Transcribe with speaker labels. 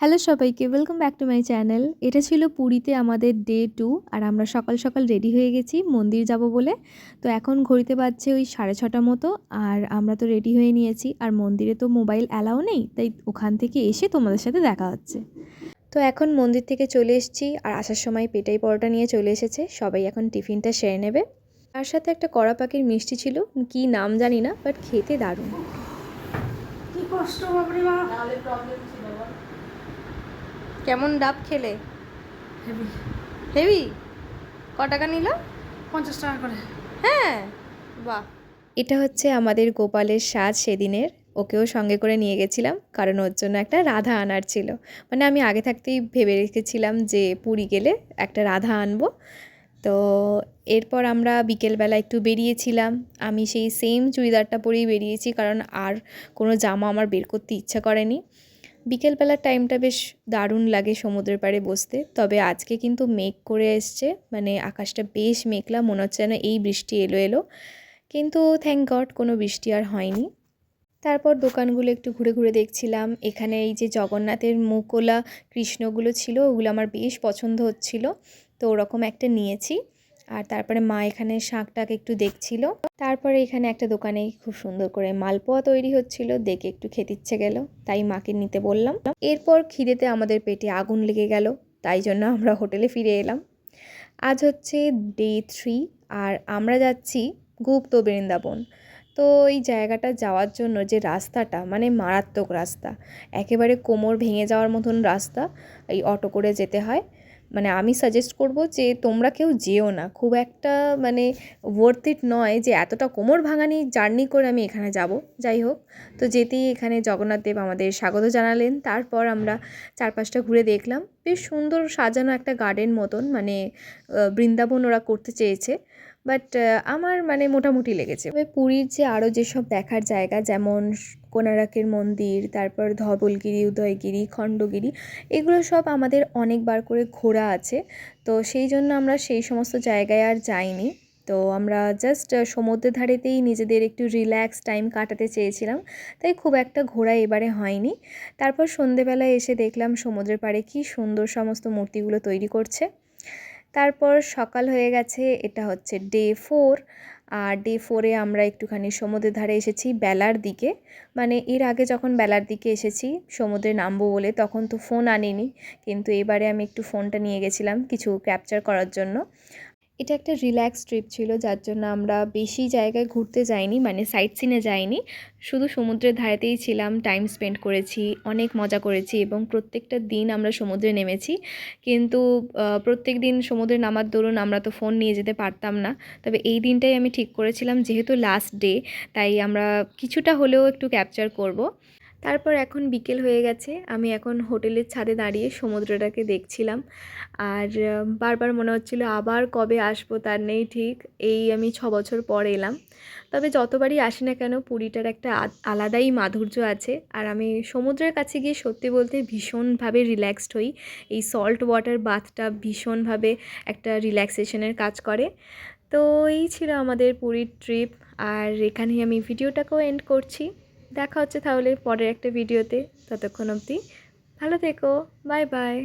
Speaker 1: Hello সবাইকে welcome back to my channel এটা ছিল পুরীতে আমাদের ডে টু আর আমরা সকাল সকাল রেডি হয়ে গেছি মন্দির যাব বলে। তো এখন ঘড়িতে বাজছে ওই সাড়ে ছটা মতো আর আমরা তো রেডি হয়ে নিয়েছি আর মন্দিরে তো মোবাইল অ্যালাও নেই তাই ওখান থেকে এসে তোমাদের সাথে দেখা হচ্ছে। তো এখন মন্দির থেকে চলে এসেছি আর আসার সময় পেটাই পরোটা নিয়ে চলে এসেছে সবাই এখন টিফিনটা সেরে নেবে। তার সাথে একটা কড়া পাখির মিষ্টি ছিল কি নাম জানি না বাট খেতে দারুণ।
Speaker 2: কি কষ্ট
Speaker 3: কেমন ডাব খেলে?
Speaker 2: হেভি
Speaker 3: হেভি ক টাকা নিল?
Speaker 2: পঞ্চাশ টাকা করে।
Speaker 3: হ্যাঁ। বাহ।
Speaker 1: এটা হচ্ছে আমাদের গোপালের সাজ সেদিনের। ওকেও সঙ্গে করে নিয়ে গেছিলাম কারণ ওর জন্য একটা রাধা আনার ছিল। মানে আমি আগে থাকতেই ভেবে রেখেছিলাম যে পুরী গেলে একটা রাধা আনব। তো এরপর আমরা বিকেলবেলা একটু বেরিয়েছিলাম। আমি সেই সেম চুড়িদারটা পরেই বেরিয়েছি কারণ আর কোনো জামা আমার বের করতে ইচ্ছা করেনি। বিকেলবেলার টাইমটা বেশ দারুণ লাগে সমুদ্রের পাড়ে বসতে। তবে আজকে কিন্তু মেঘ করে এসছে মানে আকাশটা বেশ মেঘলা, মনে হচ্ছে যেন এই বৃষ্টি এলো এলো কিন্তু থ্যাংক গড কোনো বৃষ্টি আর হয়নি। তারপর দোকানগুলো একটু ঘুরে ঘুরে দেখছিলাম। এখানে এই যে জগন্নাথের মুকোলা কৃষ্ণগুলো ছিল, ওগুলো আমার বেশ পছন্দ হচ্ছিল। তো ওরকম একটা নিয়েছি। আর তারপরে মা এখানে শাঁকটাকে একটু দেখছিল। তারপরে এখানে একটা দোকানে খুব সুন্দর করে মালপোয়া তৈরি হচ্ছিল, দেখে একটু খেতে ইচ্ছে গেল, তাই মাকে নিতে বললাম। এরপর খিদেতে আমাদের পেটে আগুন লেগে গেল, তাই জন্য আমরা হোটেলে ফিরে এলাম। আজ হচ্ছে ডে থ্রি আর আমরা যাচ্ছি গুপ্ত বৃন্দাবন। তো এই জায়গাটা যাওয়ার জন্য যে রাস্তাটা মানে মারাত্মক রাস্তা, একেবারে কোমর ভেঙে যাওয়ার মতন রাস্তা, এই অটো করে যেতে হয়। মানে আমি সাজেস্ট করব যে তোমরা কেউ যেও না। খুব একটা মানে ওয়ার্থ ইট নয় যে এতটা কোমর ভাঙানি জার্নি করে আমি এখানে যাব। যাই হোক, তো যেতেই এখানে জগন্নাথ দেব আমাদের স্বাগত জানালেন। তারপর আমরা চারপাশটা ঘুরে দেখলাম। বেশ সুন্দর সাজানো একটা গার্ডেন মতন মানে বৃন্দাবন ওরা করতে চেয়েছে। বাট আমার মানে মোটামুটি লেগেছে। তবে পুরীর যে আরও যেসব দেখার জায়গা, যেমন কোনারকের মন্দির, তারপর ধবলগিরি, উদয়গিরি, খণ্ডগিরি, এগুলো সব আমাদের অনেকবার করে ঘোরা আছে। তো সেই জন্য আমরা সেই সমস্ত জায়গায় আর যাইনি। তো আমরা জাস্ট সমুদ্রের ধারেতেই নিজেদের একটু রিল্যাক্স টাইম কাটাতে চেয়েছিলাম। তাই খুব একটা ঘোরা এবারে হয়নি। তারপর সন্ধেবেলায় এসে দেখলাম সমুদ্রের পাড়ে কী সুন্দর সমস্ত মূর্তিগুলো তৈরি করছে। তারপর সকাল হয়ে গেছে, এটা হচ্ছে ডে ফোর আর ডে ফোরে আমরা একটুখানি সমুদ্রের ধারে এসেছি বেলার দিকে। মানে এর আগে যখন বেলার দিকে এসেছি, সমুদ্রে নামবো বলে তখন তো ফোন আনিনি, কিন্তু এবারে আমি একটু ফোনটা নিয়ে গেছিলাম কিছু ক্যাপচার করার জন্য। এটা একটা রিল্যাক্স ট্রিপ ছিল, যার জন্য আমরা বেশি জায়গায় ঘুরতে যাইনি মানে সাইট সিনে যাইনি। শুধু সমুদ্রের ধারেতেই ছিলাম টাইম স্পেন্ড করেছি, অনেক মজা করেছি এবং প্রত্যেকটা দিন আমরা সমুদ্রে নেমেছি। কিন্তু প্রত্যেক দিন সমুদ্রে নামার দরুন আমরা তো ফোন নিয়ে যেতে পারতাম না। তবে এই দিনটাই আমি ঠিক করেছিলাম, যেহেতু লাস্ট ডে তাই আমরা কিছুটা হলেও একটু ক্যাপচার করব। তারপর এখন বিকেল হয়ে গেছে। আমি এখন হোটেলের ছাদে দাঁড়িয়ে সমুদ্রটাকে দেখছিলাম। আর বারবার মনে হচ্ছিল আবার কবে আসব তার নেই ঠিক। এই আমি ছ বছর পর এলাম। তবে যতবারই আসি না কেন পুরীটার একটা আলাদাই মাধুর্য আছে। আর আমি সমুদ্রের কাছে গিয়ে সত্যি বলতে ভীষণভাবে রিল্যাক্সড হই। এই সল্ট ওয়াটার বাথটা ভীষণভাবে একটা রিল্যাক্সেশনের কাজ করে। তো এই ছিল আমাদের পুরীর ট্রিপ আর এখানেই আমি ভিডিওটাকেও এন্ড করছি। দেখা হচ্ছে তাহলে পরের একটা ভিডিওতে। ততক্ষণ অবধি ভালো থেকো বাই বাই।